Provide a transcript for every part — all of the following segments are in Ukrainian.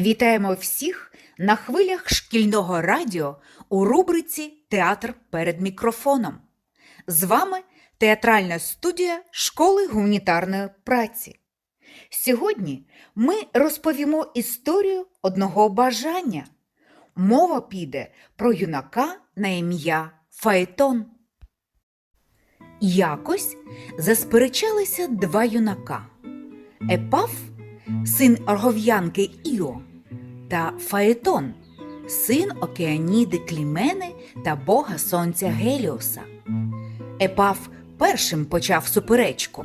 Вітаємо всіх на хвилях шкільного радіо у рубриці Театр перед мікрофоном. З вами театральна студія школи гуманітарної праці. Сьогодні ми розповімо історію одного бажання. Мова піде про юнака на ім'я Фаетон. Якось засперечалися два юнака Епаф, син оргов'янки Іо, та Фаетон, син Океаніди Клімени та бога сонця Геліоса. Епаф першим почав суперечку.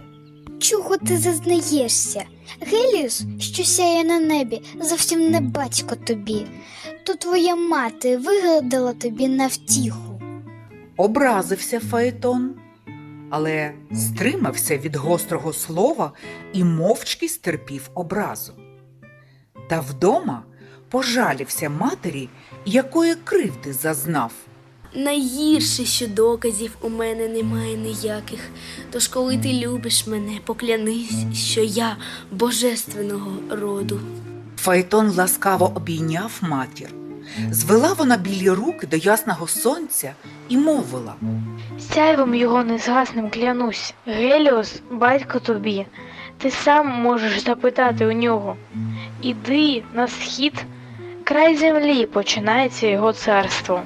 Чого ти зазнаєшся? Геліус, що сяє на небі, зовсім не батько тобі. То твоя мати вигадала тобі на втіху. Образився Фаетон, але стримався від гострого слова і мовчки стерпів образу. Та вдома пожалівся матері, якої кривди зазнав. Найгірше, що доказів у мене немає ніяких. Тож, коли ти любиш мене, поклянись, що я божественного роду. Фаетон ласкаво обійняв матір. Звела вона білі руки до ясного сонця і мовила. Сяйвом його незгасним клянусь. Геліос, батько тобі, ти сам можеш запитати у нього. Іди на схід, край землі починається його царство.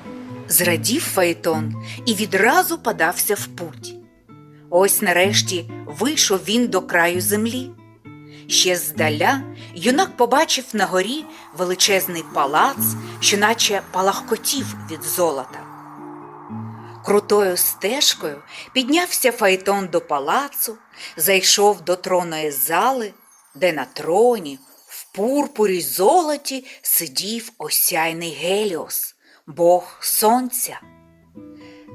Зрадів Фаетон і відразу подався в путь. Ось нарешті вийшов він до краю землі. Ще здаля юнак побачив на горі величезний палац, що наче палахкотів від золота. Крутою стежкою піднявся Фаетон до палацу, зайшов до тронної зали, де на троні, пурпурі й золоті сидів осяйний Геліос, бог сонця.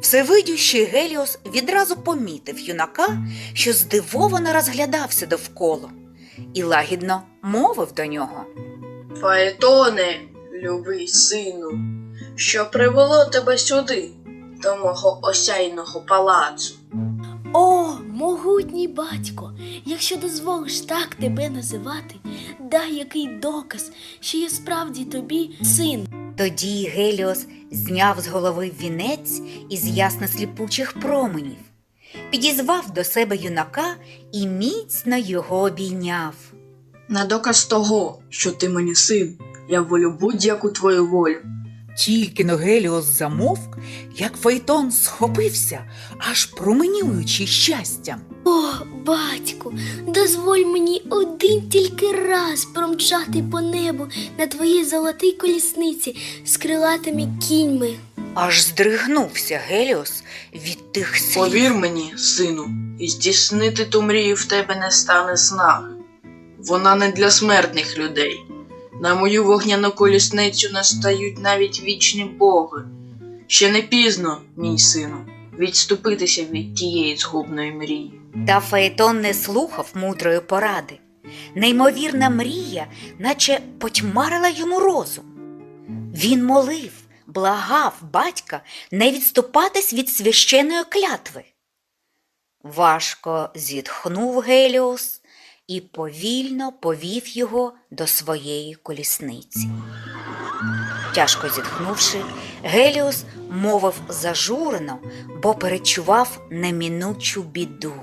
Всевидющий Геліос відразу помітив юнака, що здивовано розглядався довкола, і лагідно мовив до нього. Фаетоне, любий сину, що привело тебе сюди, до мого осяйного палацу. О, могутній батько, якщо дозволиш так тебе називати, дай який доказ, що я справді тобі син. Тоді Геліос зняв з голови вінець із ясно-сліпучих променів, підізвав до себе юнака і міцно його обійняв. На доказ того, що ти мені син, я волю будь-яку твою волю. Тільки но Геліос замовк, як Фейтон схопився, аж променюючи щастям. О, батьку, дозволь мені один тільки раз промчати по небу на твоїй золотій колісниці з крилатими кіньми. Аж здригнувся Геліос від тих слів. Повір мені, сину, і здійснити ту мрію в тебе не стане снаги. Вона не для смертних людей. На мою вогняну колісницю настають навіть вічні боги. Ще не пізно, мій сину, відступитися від тієї згубної мрії. Та Фаетон не слухав мудрої поради. Неймовірна мрія, наче потьмарила йому розум. Він молив, благав батька не відступатись від священої клятви. Важко зітхнув Геліос і повільно повів його до своєї колісниці. Тяжко зітхнувши, Геліос мовив зажурено, бо перечував немінучу біду.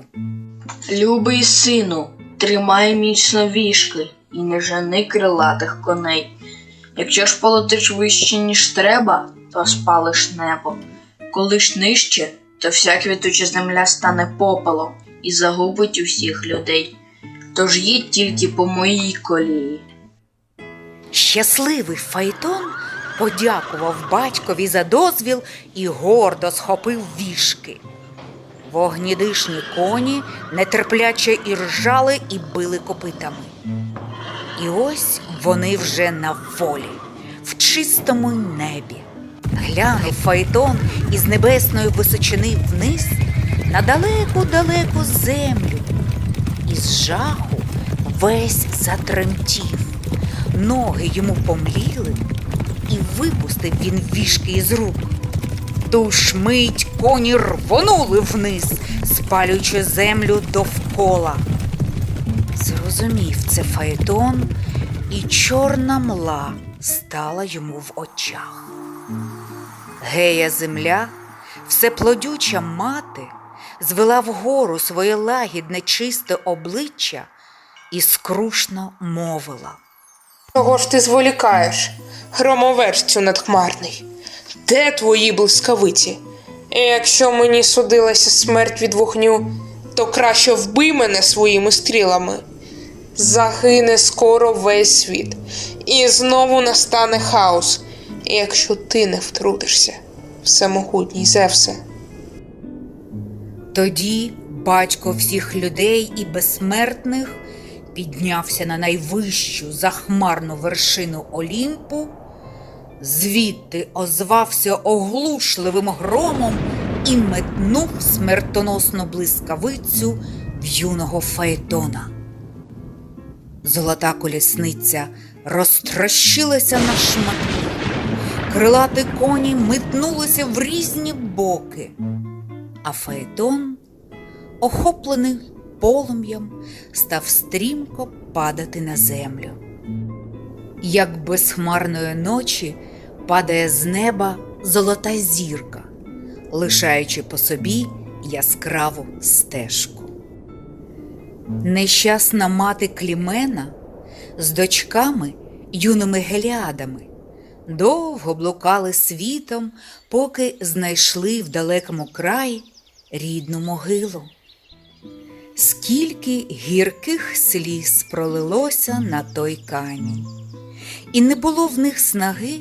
Любий сину, тримай міцно вішки і не жени крилатих коней. Якщо ж полетиш вище, ніж треба, то спалиш небо. Коли ж нижче, то вся квітуча земля стане попелом і загубить усіх людей. Тож їдь тільки по моїй колії. Щасливий Фаетон подякував батькові за дозвіл і гордо схопив вішки. Вогнідишні коні нетерпляче і ржали і били копитами. І ось вони вже на волі, в чистому небі. Глянув Фаетон із небесної височини вниз на далеку-далеку землю. Із жаху весь затремтів. Ноги йому помліли, і випустив він вішки із рук. Ту мить коні рвонули вниз, спалюючи землю довкола. Зрозумів це Фаетон і чорна мла стала йому в очах. Гея земля, всеплодюча мати, звела вгору своє лагідне чисте обличчя і скрушно мовила. Чого ж ти зволікаєш, громоверцю надхмарний? Де твої блискавиці? Якщо мені судилася смерть від вогню, то краще вбий мене своїми стрілами. Загине скоро весь світ, і знову настане хаос, якщо ти не втрутишся, всемогутній Зевсе. Тоді батько всіх людей і безсмертних піднявся на найвищу захмарну вершину Олімпу, звідти озвався оглушливим громом і метнув смертоносну блискавицю в юного Фаетона. Золота колісниця розтрощилася на шматки, крилаті коні метнулися в різні боки а Фаетон, охоплений полум'ям, став стрімко падати на землю. Як безхмарної ночі падає з неба золота зірка, лишаючи по собі яскраву стежку. Нещасна мати Клімена з дочками, юними геліадами, довго блукали світом, поки знайшли в далекому краї рідну могилу. Скільки гірких сліз пролилося на той камінь, і не було в них снаги